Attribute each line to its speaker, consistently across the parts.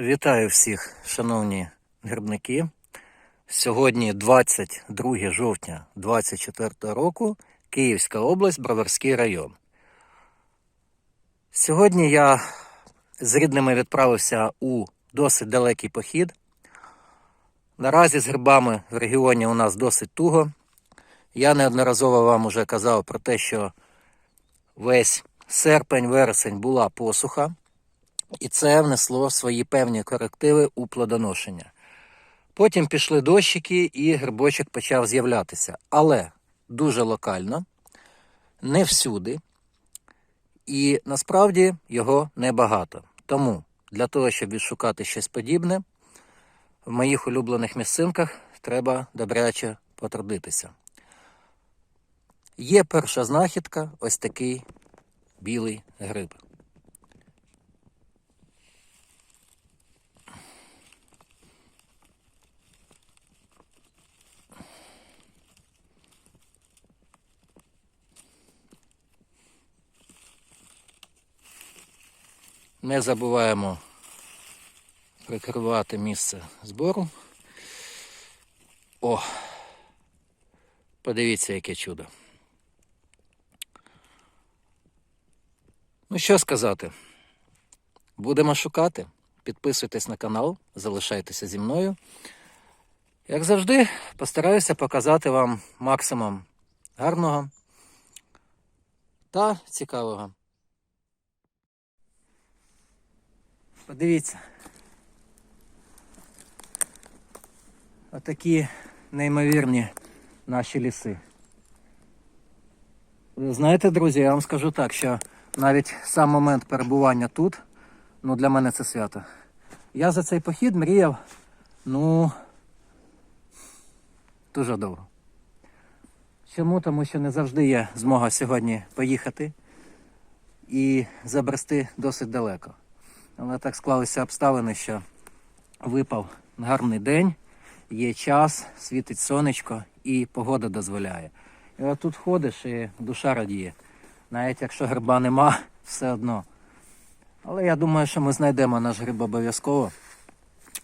Speaker 1: Вітаю всіх, шановні грибники. Сьогодні 22 жовтня 2024 року, Київська область, Броварський район. Сьогодні я з рідними відправився у досить далекий похід. Наразі з грибами в регіоні у нас досить туго. Я неодноразово вам уже казав про те, що весь серпень-вересень була посуха. І це внесло свої певні корективи у плодоношення. Потім пішли дощики, і грибочок почав з'являтися. Але дуже локально, не всюди. І насправді його небагато. Тому для того, щоб відшукати щось подібне, в моїх улюблених місцинках треба добряче потрудитися. Є перша знахідка ось такий білий гриб. Не забуваємо прикривати місце збору. О! Подивіться, яке чудо. Ну що сказати? Будемо шукати. Підписуйтесь на канал, залишайтеся зі мною. Як завжди, постараюся показати вам максимум гарного та цікавого. Подивіться. Отакі неймовірні наші ліси. Ви знаєте, друзі, я вам скажу так, що навіть сам момент перебування тут, ну для мене це свято. Я за цей похід мріяв, ну, дуже довго. Чому? Тому що не завжди є змога сьогодні поїхати і забрести досить далеко. Але так склалися обставини, що випав гарний день, є час, світить сонечко і погода дозволяє. І от тут ходиш і душа радіє. Навіть якщо гриба нема, все одно. Але я думаю, що ми знайдемо наш гриб обов'язково.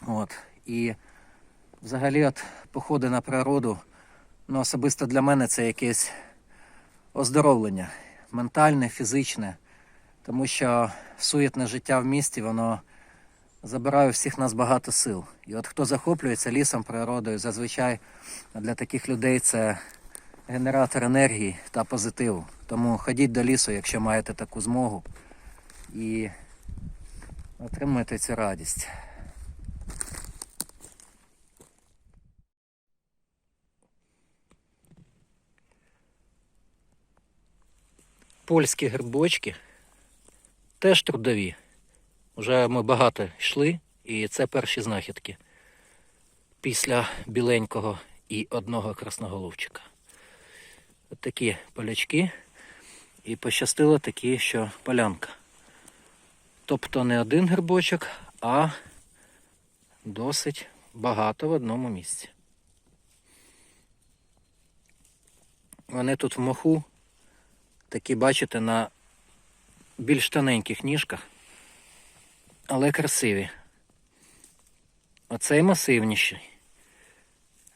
Speaker 1: От. І взагалі от походи на природу, ну особисто для мене це якесь оздоровлення. Ментальне, фізичне. Тому що суєтне життя в місті, воно забирає всіх нас багато сил. І от хто захоплюється лісом, природою, зазвичай для таких людей це генератор енергії та позитиву. Тому ходіть до лісу, якщо маєте таку змогу, і отримуйте цю радість. Польські грибочки теж трудові. Уже ми багато йшли, і це перші знахідки після біленького і одного красноголовчика. От такі полячки. І пощастило такі, що полянка. Тобто не один грибочок, а досить багато в одному місці. Вони тут в моху, такі, бачите, на більш тоненьких ніжках, але красиві. Оцей масивніший.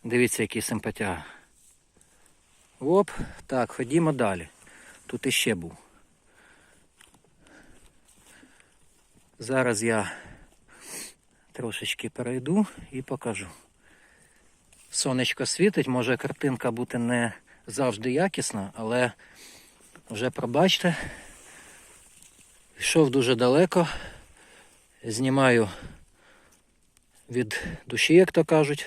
Speaker 1: Дивіться, який симпатяга. Оп, так, ходімо далі. Тут іще був. Зараз я трошечки перейду і покажу. Сонечко світить, може картинка бути не завжди якісна, але вже пробачте, йшов дуже далеко, знімаю від душі, як то кажуть,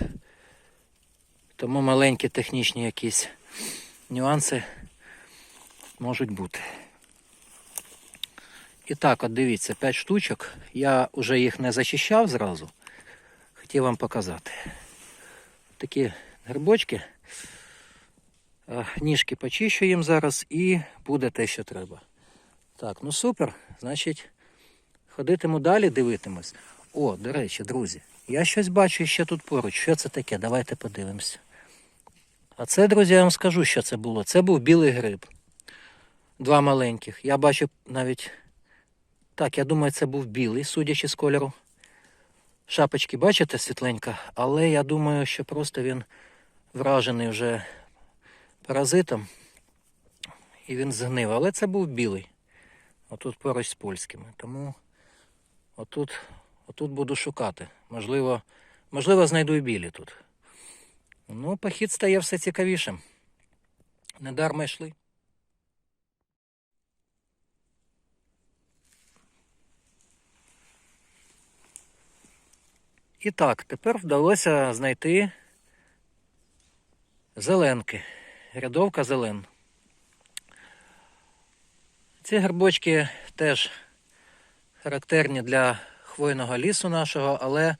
Speaker 1: тому маленькі технічні якісь нюанси можуть бути. І так, от дивіться, 5 штучок. Я вже їх не зачищав зразу. Хотів вам показати. Такі грибочки. Е, Ніжки почищу їм зараз і буде те, що треба. Так, ну супер. Значить, ходитиму далі, дивитимусь. О, до речі, друзі, я щось бачу ще тут поруч. Що це таке? Давайте подивимося. А це, друзі, я вам скажу, що це було. Це був білий гриб. Два маленьких. Я бачу навіть. Так, я думаю, це був білий, судячи з кольору. шапочки, бачите, світленька, але я думаю, що просто він вражений вже паразитом і він згнив. Але це був білий. Отут поруч з польськими. Тому отут, отут буду шукати. Можливо, можливо, знайду і білі тут. Ну, похід стає все цікавішим. Недарма йшли. І так, тепер вдалося знайти зеленки. Рядовка зелен. Ці грибочки теж характерні для хвойного лісу нашого, але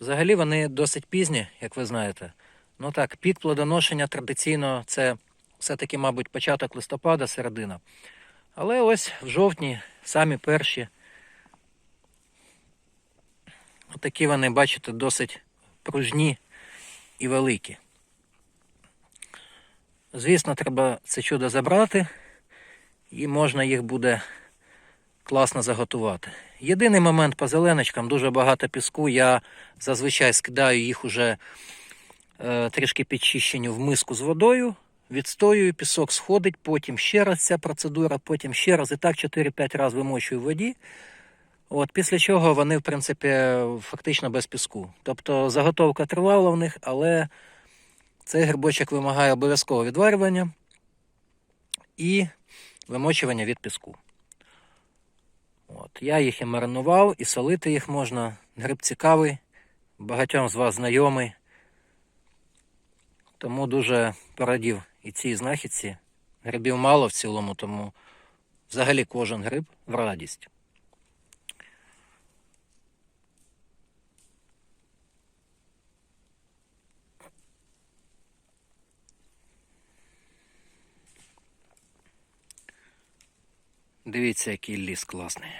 Speaker 1: взагалі вони досить пізні, як ви знаєте. Ну так, пік плодоношення традиційно це все-таки, мабуть, початок листопада, середина. Але ось в жовтні самі перші. Отакі вони, бачите, досить пружні і великі. Звісно, треба це чудо забрати, і можна їх буде класно заготувати. Єдиний момент по зеленочкам, дуже багато піску. Я зазвичай скидаю їх уже е, трішки підчищені в миску з водою, відстоюю, пісок сходить, потім ще раз ця процедура, потім ще раз і так 4-5 разів вимочую в воді. От, після чого вони, в принципі, фактично без піску. Тобто заготовка тривала в них, але цей грибочок вимагає обов'язкового відварювання і вимочування від піску. От, я їх і маринував, і солити їх можна. Гриб цікавий, багатьом з вас знайомий. Тому дуже порадів і цій знахідці. Грибів мало в цілому, тому взагалі кожен гриб в радість. Дивіться, який ліс класний.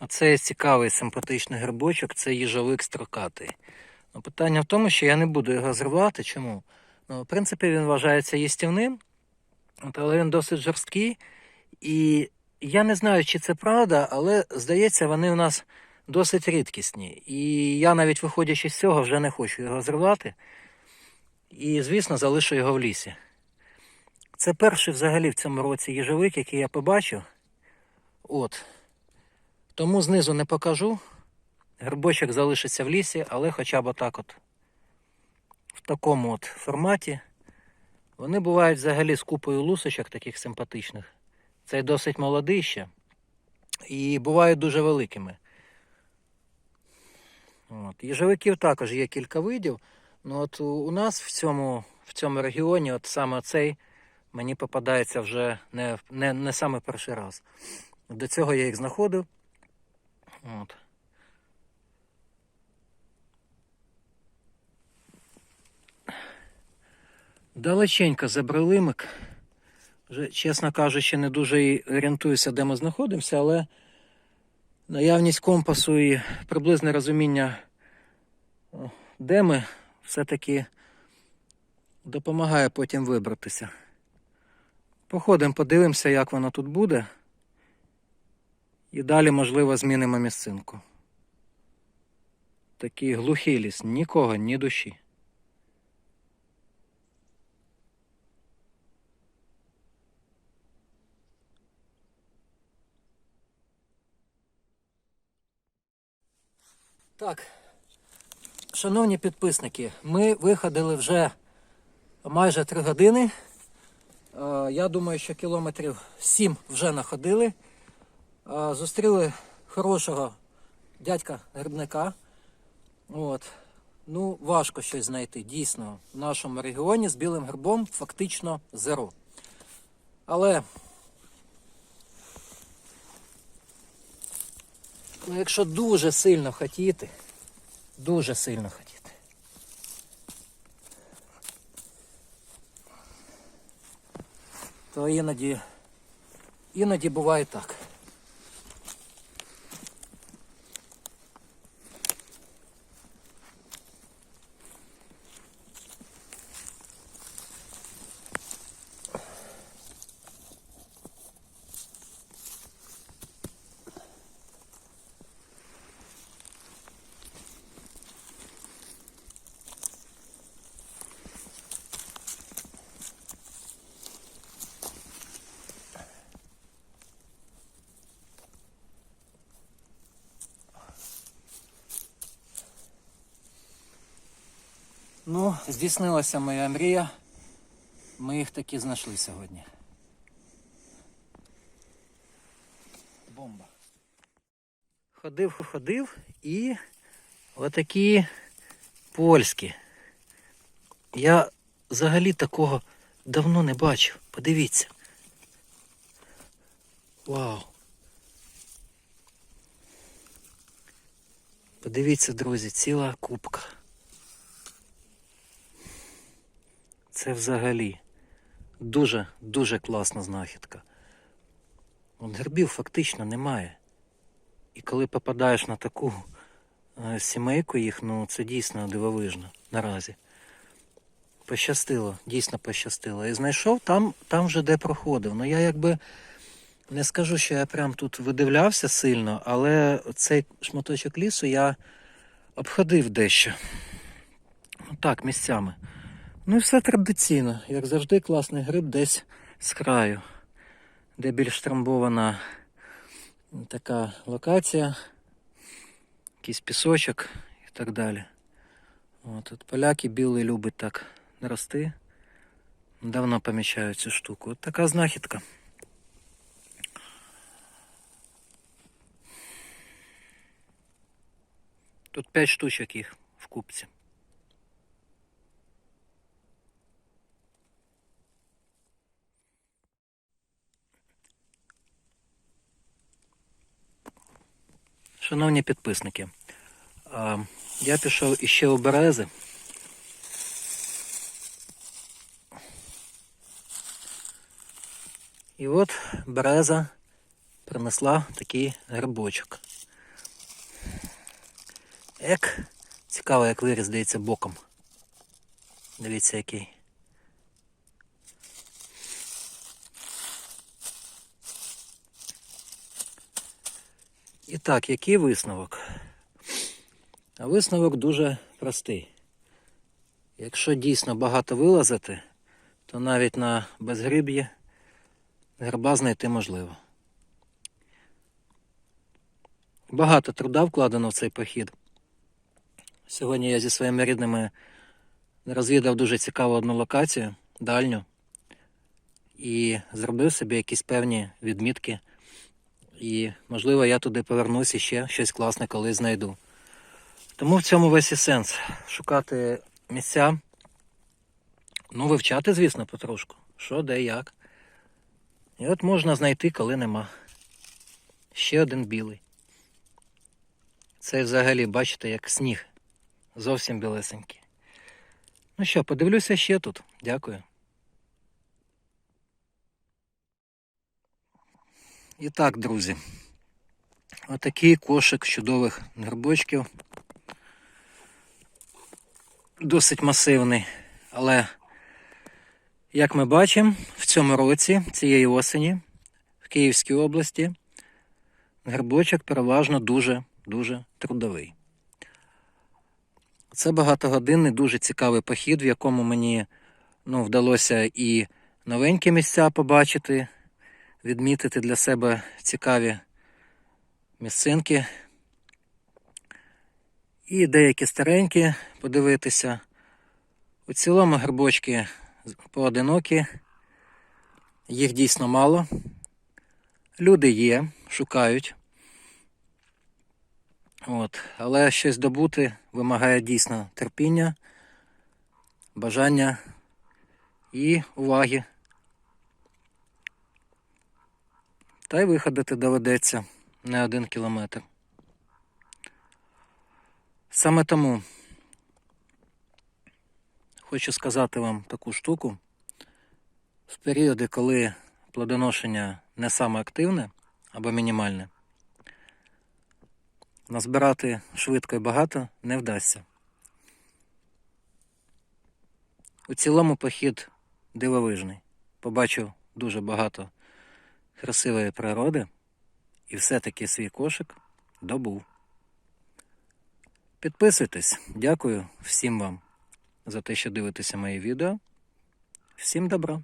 Speaker 1: Оце цікавий симпатичний грибочок, це їжовик строкатий. Ну, питання в тому, що я не буду його зривати. Чому? Ну, в принципі, він вважається їстівним, От, але він досить жорсткий. І я не знаю, чи це правда, але здається, вони у нас досить рідкісні. І я навіть виходячи з цього, вже не хочу його зривати. І, звісно, залишу його в лісі. Це перший взагалі в цьому році їжовик, який я побачив. От. Тому знизу не покажу. Грибочок залишиться в лісі, але хоча б отак от. В такому от форматі. Вони бувають взагалі з купою лусочок таких симпатичних. Цей досить молодий ще. І бувають дуже великими. От. Їжовиків також є кілька видів. Ну от у нас в цьому, в цьому регіоні, от саме цей мені попадається вже не, не, не саме перший раз. До цього я їх знаходив. От. Далеченько забрали ми. Вже, чесно кажучи, не дуже і орієнтуюся, де ми знаходимося, але наявність компасу і приблизне розуміння, де ми, все-таки допомагає потім вибратися. Походимо, подивимося, як воно тут буде. І далі, можливо, змінимо місцинку. Такий глухий ліс, нікого, ні душі. Так, шановні підписники, ми виходили вже майже 3 години. Е, Я думаю, що кілометрів 7 вже находили. Е, Зустріли хорошого дядька грибника. От. Ну, важко щось знайти. Дійсно, в нашому регіоні з білим грибом фактично зеро. Але ну, якщо дуже сильно хотіти, дуже сильно хотіти. То іноді, іноді буває так. Ну, здійснилася моя мрія. Ми їх таки знайшли сьогодні. Бомба. Ходив, ходив і отакі польські. Я взагалі такого давно не бачив. Подивіться. Вау. Подивіться, друзі, ціла кубка. Це взагалі дуже, дуже класна знахідка. От грибів фактично немає. І коли попадаєш на таку е, сімейку їх, ну це дійсно дивовижно наразі. Пощастило, дійсно пощастило. І знайшов там, там вже де проходив. Ну я якби не скажу, що я прям тут видивлявся сильно, але цей шматочок лісу я обходив дещо. Ну так, місцями. Ну і все традиційно, як завжди, класний гриб десь з краю, де більш трамбована така локація, якийсь пісочок і так далі. От, от поляки білий любить так рости. Давно помічають цю штуку. От така знахідка. Тут 5 штучок їх в купці. Шановні підписники, я пішов іще у берези. І от береза принесла такий грибочок. Ек, цікаво, як виріс здається боком. Дивіться який. І так, який висновок? А висновок дуже простий. Якщо дійсно багато вилазити, то навіть на безгриб'ї гриба знайти можливо. Багато труда вкладено в цей похід. Сьогодні я зі своїми рідними розвідав дуже цікаву одну локацію, дальню, і зробив собі якісь певні відмітки. І, можливо, я туди повернусь і ще щось класне колись знайду. Тому в цьому весь і сенс шукати місця. Ну, вивчати, звісно, потрошку. Що, де, як. І от можна знайти, коли нема. Ще один білий. Це взагалі, бачите, як сніг. Зовсім білесенький. Ну що, подивлюся ще тут. Дякую. І так, друзі. Отакий кошик чудових грибочків. Досить масивний, але, як ми бачимо, в цьому році, цієї осені, в Київській області, грибочок переважно дуже-дуже трудовий. Це багатогодинний, дуже цікавий похід, в якому мені ну, вдалося і новенькі місця побачити, відмітити для себе цікаві місцинки. І деякі старенькі подивитися. У цілому грибочки поодинокі, їх дійсно мало. Люди є, шукають. От. Але щось добути вимагає дійсно терпіння, бажання і уваги. Та й виходити доведеться не один кілометр. Саме тому хочу сказати вам таку штуку. В періоди, коли плодоношення не саме активне або мінімальне, назбирати швидко і багато не вдасться. У цілому похід дивовижний. Побачив дуже багато красивої природи і все-таки свій кошик добув. Підписуйтесь, дякую всім вам за те, що дивитеся мої відео. Всім добра!